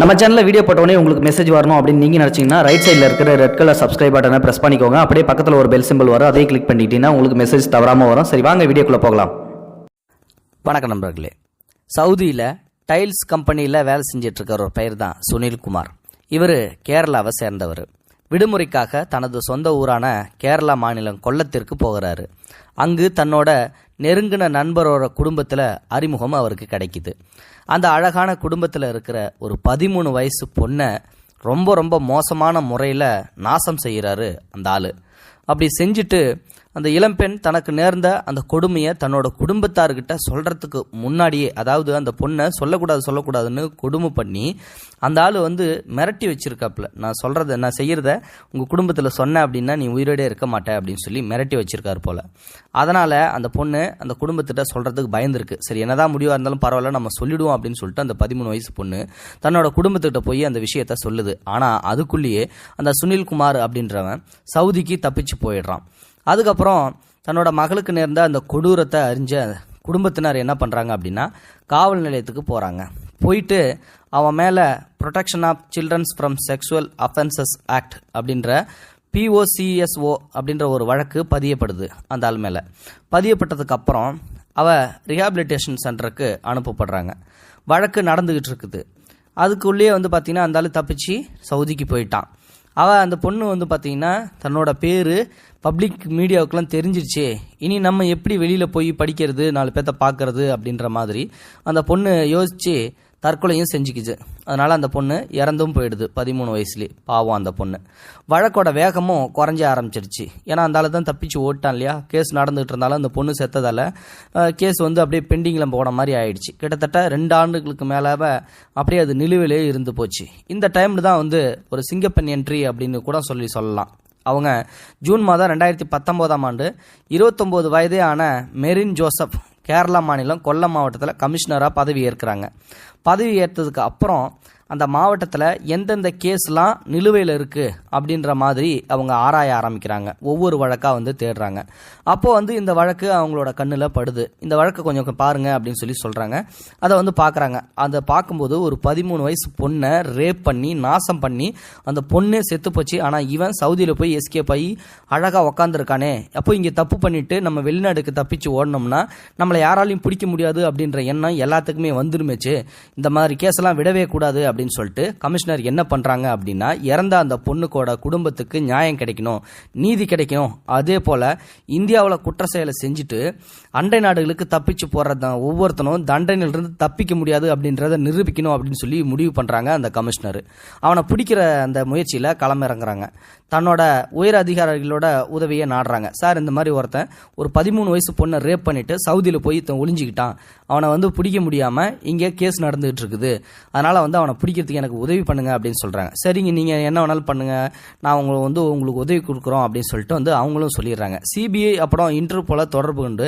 நம்ம சேனலில் வீடியோ போட்டோடனே உங்களுக்கு மெசேஜ் வரணும் அப்படின்னு நீங்கள் நினச்சிங்கன்னா ரைட் சைடில் இருக்கிற ரெட் கலர் சப்ஸ்கிரைப் பட்டனை ப்ரெஸ் பண்ணிக்கோங்க. அப்படியே பக்கத்தில் ஒரு பெல் சிம்பிள் வரும். அதையும் கிளிக் பண்ணிட்டீங்கன்னா உங்களுக்கு மெசேஜ் தவறாமல் வரும். சரி வாங்க வீடியோக்குள்ளே போகலாம். வணக்கம் நண்பர்களே. சவுதியில் டைல்ஸ் கம்பெனியில் வேலை செஞ்சிட்ருக்கிற ஒரு பெயர் தான் சுனில்குமார். இவர் கேரளாவை சேர்ந்தவர். விடுமுறைக்காக தனது சொந்த ஊரான கேரளா மாநிலம் கொல்லத்திற்கு போகிறாரு. அங்கு தன்னோட நெருங்கின நண்பரோட குடும்பத்தில் அறிமுகம் அவருக்கு கிடைக்குது. அந்த அழகான குடும்பத்தில் இருக்கிற ஒரு பதிமூணு வயசு பொண்ணை ரொம்ப ரொம்ப மோசமான முறையில் நாசம் செய்கிறாரு அந்த ஆள். அப்படி செஞ்சுட்டு அந்த இளம்பெண் தனக்கு நேர்ந்த அந்த கொடுமையை தன்னோட குடும்பத்தார்கிட்ட சொல்கிறதுக்கு முன்னாடியே அதாவது அந்த பொண்ணை சொல்லக்கூடாது சொல்லக்கூடாதுன்னு கொடுமை பண்ணி அந்த ஆள் வந்து மிரட்டி வச்சிருக்காப்புல. நான் சொல்கிறத நான் செய்கிறத உங்கள் குடும்பத்தில் சொன்னேன் அப்படின்னா நீ உயிரோடே இருக்க மாட்டேன் அப்படின்னு சொல்லி மிரட்டி வச்சிருக்காரு போல். அதனால் அந்த பொண்ணு அந்த குடும்பத்திட்ட சொல்கிறதுக்கு பயந்துருக்கு. சரி என்னதான் முடிவாக இருந்தாலும் பரவாயில்ல நம்ம சொல்லிடுவோம் அப்படின்னு சொல்லிட்டு அந்த பதிமூணு வயசு பொண்ணு தன்னோட குடும்பத்துக்கிட்ட போய் அந்த விஷயத்த சொல்லுது. ஆனால் அதுக்குள்ளேயே அந்த சுனில்குமார் அப்படின்றவன் சவுதிக்கு தப்பிச்சு போயிடுறான். அதுக்கப்புறம் தன்னோட மகளுக்கு நேர்ந்த அந்த கொடூரத்தை அறிஞ்ச குடும்பத்தினர் என்ன பண்ணுறாங்க அப்படின்னா காவல் நிலையத்துக்கு போகிறாங்க போயிட்டு அவன் மேலே protection of childrens from sexual offences act அப்படின்ற பிஓசிஎஸ்ஓ அப்படின்ற ஒரு வழக்கு பதியப்படுது அந்த ஆள் மேலே. பதியப்பட்டதுக்கப்புறம் அவள் அவ ரிஹாபிலிட்டேஷன் சென்டருக்கு அனுப்பப்படுறாங்க. வழக்கு நடந்துக்கிட்டு இருக்குது. அதுக்குள்ளேயே வந்து பார்த்தீங்கன்னா அந்த ஆள் தப்பிச்சு சவுதிக்கு போயிட்டான். அவள் அந்த பொண்ணு வந்து பார்த்தீங்கன்னா தன்னோட பேர் பப்ளிக் மீடியாவுக்குலாம் தெரிஞ்சிருச்சே. இனி நம்ம எப்படி வெளியில் போய் படிக்கிறது நாலு பேர்த்த பார்க்கறது அப்படின்ற மாதிரி அந்த பொண்ணு யோசித்து தற்கொலையும் செஞ்சுக்குச்சு. அதனால் அந்த பொண்ணு இறந்தும் போயிடுது பதிமூணு வயசுலேயே. பாவம் அந்த பொண்ணு. வழக்கோட வேகமும் குறைஞ்ச ஆரம்பிச்சிருச்சு. ஏன்னா அந்த தான் தப்பிச்சு ஓட்டான் இல்லையா? கேஸ் நடந்துகிட்டு இருந்தாலும் அந்த பொண்ணு செத்ததால் கேஸ் வந்து அப்படியே பெண்டிங்கில் போன மாதிரி ஆயிடுச்சு. கிட்டத்தட்ட ரெண்டு ஆண்டுகளுக்கு மேலே அப்படியே அது நிலுவிலே இருந்து போச்சு. இந்த டைமில் தான் வந்து ஒரு சிங்கப்பெண் என்ட்ரி அப்படின்னு கூட சொல்லி சொல்லலாம். அவங்க ஜூன் மாதம் ரெண்டாயிரத்தி பத்தொம்போதாம் ஆண்டு இருபத்தொம்போது வயதே ஆன மெரின் ஜோசப் கேரளா மாநிலம் கொல்லம் மாவட்டத்தில் கமிஷனராக பதவி ஏற்கிறாங்க. பதவி ஏற்றதுக்கு அப்புறம் அந்த மாவட்டத்தில் எந்தெந்த கேஸ்லாம் நிலுவையில் இருக்குது அப்படின்ற மாதிரி அவங்க ஆராய ஆரம்பிக்கிறாங்க. ஒவ்வொரு வழக்காக வந்து தேடுறாங்க. அப்போது வந்து இந்த வழக்கு அவங்களோட கண்ணில் படுது. இந்த வழக்கை கொஞ்சம் பாருங்க அப்படின்னு சொல்லி சொல்கிறாங்க அதை வந்து பார்க்குறாங்க அதை பார்க்கும்போது ஒரு பதிமூணு வயசு பொண்ணை ரேப் பண்ணி நாசம் பண்ணி அந்த பொண்ணே செத்து போச்சு. ஆனால் இவன் சவுதியில் போய் எஸ்கேப் ஆகி அழகாக உக்காந்துருக்கானே. அப்போ இங்கே தப்பு பண்ணிட்டு நம்ம வெளிநாடுக்கு தப்பிச்சு ஓடணும்னா நம்மளை யாராலையும் பிடிக்க முடியாது அப்படின்ற எண்ணம் எல்லாத்துக்குமே வந்துருமேச்சு. இந்த மாதிரி கேஸெல்லாம் விடவே கூடாது அப்படின்னு அப்படின்னு சொல்லிட்டு கமிஷனர் என்ன பண்ணுறாங்க அப்படின்னா இறந்த அந்த பொண்ணுக்கோட குடும்பத்துக்கு நியாயம் கிடைக்கணும் நீதி கிடைக்கணும். அதே போல் இந்தியாவில் குற்ற செயலை செஞ்சுட்டு அண்டை நாடுகளுக்கு தப்பிச்சு போடுறது ஒவ்வொருத்தனும் தண்டனையிலிருந்து தப்பிக்க முடியாது அப்படின்றத நிரூபிக்கணும் அப்படின்னு சொல்லி முடிவு பண்ணுறாங்க அந்த கமிஷனர். அவனை பிடிக்கிற அந்த முயற்சியில் களமிறங்குறாங்க. தன்னோட உயர் அதிகாரிகளோட உதவியை நாடுறாங்க. சார் இந்த மாதிரி ஒருத்தன் ஒரு பதிமூணு வயசு பொண்ணை ரேப் பண்ணிட்டு சவுதியில் போய் ஒளிஞ்சிக்கிட்டான். அவனை வந்து பிடிக்க முடியாமல் இங்கே கேஸ் நடந்துகிட்டு இருக்குது. அதனால் வந்து அவனை படிக்கிறதுக்கு எனக்கு உதவி பண்ணுங்க அப்படின்னு சொல்கிறாங்க சரிங்க நீங்கள் என்ன வேணாலும் பண்ணுங்க. நான் உங்களுக்கு வந்து உங்களுக்கு உதவி கொடுக்குறோம் அப்படின்னு சொல்லிட்டு வந்து அவங்களும் சொல்லிடுறாங்க. சிபிஐ அப்புறம் இன்டர்போல தொடர்பு கொண்டு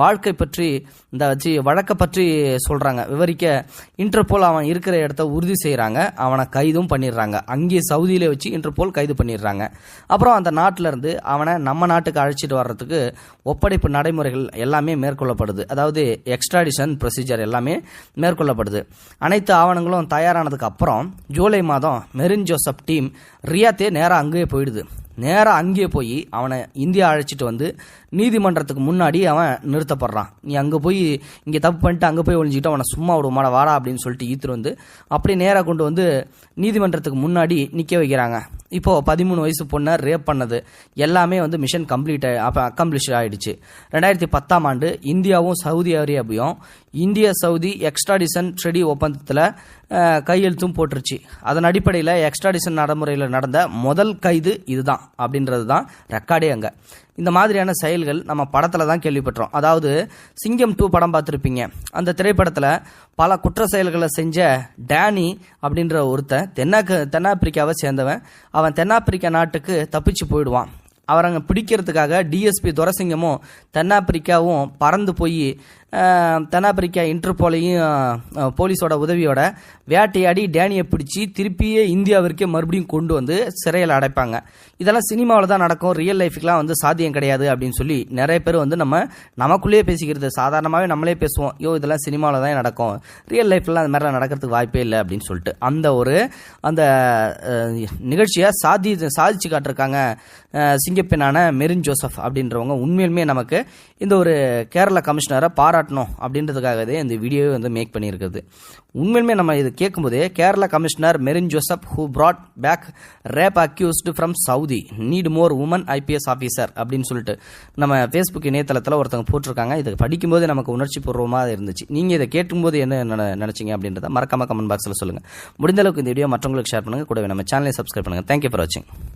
வாழ்க்கை பற்றி இந்த வச்சு வழக்கை பற்றி சொல்கிறாங்க விவரிக்க இன்டர்போல் அவன் இருக்கிற இடத்த உறுதி செய்கிறாங்க அவனை கைதும் பண்ணிடுறாங்க. அங்கே சவுதியில் வச்சு இன்டர்போல் கைது பண்ணிடுறாங்க. அப்புறம் அந்த நாட்டிலேருந்து அவனை நம்ம நாட்டுக்கு அழைச்சிட்டு வர்றதுக்கு ஒப்படைப்பு நடைமுறைகள் எல்லாமே மேற்கொள்ளப்படுது. அதாவது எக்ஸ்ட்ராடிஷன் ப்ரொசீஜர் எல்லாமே மேற்கொள்ளப்படுது. அனைத்து ஆவணங்களும் தயாரானதுக்கு அப்புறம் ஜூலை மாதம் மெரின் ஜோசப் டீம் ரியாத்தே நேராக அங்கேயே போயிடுது. நேராக அங்கேயே போய் அவனை இந்தியா அழைச்சிட்டு வந்து நீதிமன்றத்துக்கு முன்னாடி அவன் நிறுத்தப்படுறான். நீ அங்கே போய் இங்கே தப்பு பண்ணிட்டு அங்கே போய் ஒழிஞ்சிக்கிட்டு அவனை சும்மா விடுமாட வாடா அப்படின்னு சொல்லிட்டு ஈத்துட்டு வந்து அப்படியே நேராக கொண்டு வந்து நீதிமன்றத்துக்கு முன்னாடி நிற்க வைக்கிறாங்க. இப்போது பதிமூணு வயசு பொண்ணை ரேப் பண்ணது. எல்லாமே வந்து மிஷன் கம்ப்ளீட் அப்போ அக்கம்ப்ளிஷ் ஆகிடுச்சு ரெண்டாயிரத்தி பத்தாம் ஆண்டு இந்தியாவும் சவுதி அரேபியாவும் இந்திய சவுதி எக்ஸ்ட்ராடிஷன் ட்ரெடி ஒப்பந்தத்தில் கையெழுத்தும் போட்டுருச்சு. அதன் அடிப்படையில் எக்ஸ்ட்ராடிஷன் நடைமுறையில் நடந்த முதல் கைது இதுதான் அப்படின்றது தான் ரெக்கார்டே அங்கே. இந்த மாதிரியான செயல்கள் நம்ம படத்தில் தான் கேள்விப்பட்டோம். அதாவது சிங்கம் டூ படம் பார்த்துருப்பீங்க. அந்த திரைப்படத்தில் பல குற்ற செயல்களை செஞ்ச டேனி அப்படின்ற ஒருத்தன் தென்னாக்கு தென்னாப்பிரிக்காவை சேர்ந்தவன். அவன் தென்னாப்பிரிக்கா நாட்டுக்கு தப்பிச்சு போயிடுவான். அவரங்க பிடிக்கிறதுக்காக டிஎஸ்பி துரசிங்கமும் தென்னாப்பிரிக்காவும் பறந்து போய் தென்னாப்பிரிக்கா இன்டர்போலையும் போலீஸோட உதவியோட வேட்டையாடி டேனியை பிடிச்சி திருப்பியே இந்தியாவிற்கே மறுபடியும் கொண்டு வந்து சிறையில் அடைப்பாங்க. இதெல்லாம் சினிமாவில் தான் நடக்கும். ரியல் லைஃபுக்கெலாம் வந்து சாத்தியம் கிடையாது அப்படின்னு சொல்லி நிறைய பேர் வந்து நம்ம நமக்குள்ளேயே பேசிக்கிறது. சாதாரணமாகவே நம்மளே பேசுவோம். யோ இதெல்லாம் சினிமாவில் தான் நடக்கும். ரியல் லைஃப்லாம் அந்த மாதிரிலாம் நடக்கிறதுக்கு வாய்ப்பே இல்லை அப்படின்னு சொல்லிட்டு. அந்த ஒரு அந்த நிகழ்ச்சியை சாதி சாதிச்சு காட்டிருக்காங்க சிங்கப்பெண்ணான மெரின் ஜோசப் அப்படின்றவங்க. உண்மையிலுமே நமக்கு இந்த ஒரு கேரளா கமிஷனரை காட்டணும் அப்படின்றதுக்காகவே இந்த வீடியோவை வந்து மேக் பண்ணியிருக்குது உண்மையிலுமே நம்ம இது கேட்கும்போதே Kerala commissioner Merin Joseph who brought back rape accused from Saudi need more woman IPS officer அப்படின்னு சொல்லிட்டு நம்ம ஃபேஸ்புக் இணையதளத்தில் ஒருத்தவங்க போட்டிருக்காங்க. இதை படிக்கும்போது நமக்கு உணர்ச்சி பூர்வமாக இருந்துச்சு. நீங்கள் இதை கேட்கும்போது என்ன நினச்சிங்க அப்படின்றத மறக்காமல் கமெண்ட் பாக்ஸில் சொல்லுங்கள் முடிந்த அளவுக்கு இந்த வீடியோ மற்றவங்களுக்கு ஷேர் பண்ணுங்கள் கூடவே நம்ம சேனலை சப்ஸ்கிரைப் பண்ணுங்கள் தேங்க்யூ ஃபார் வாட்சிங்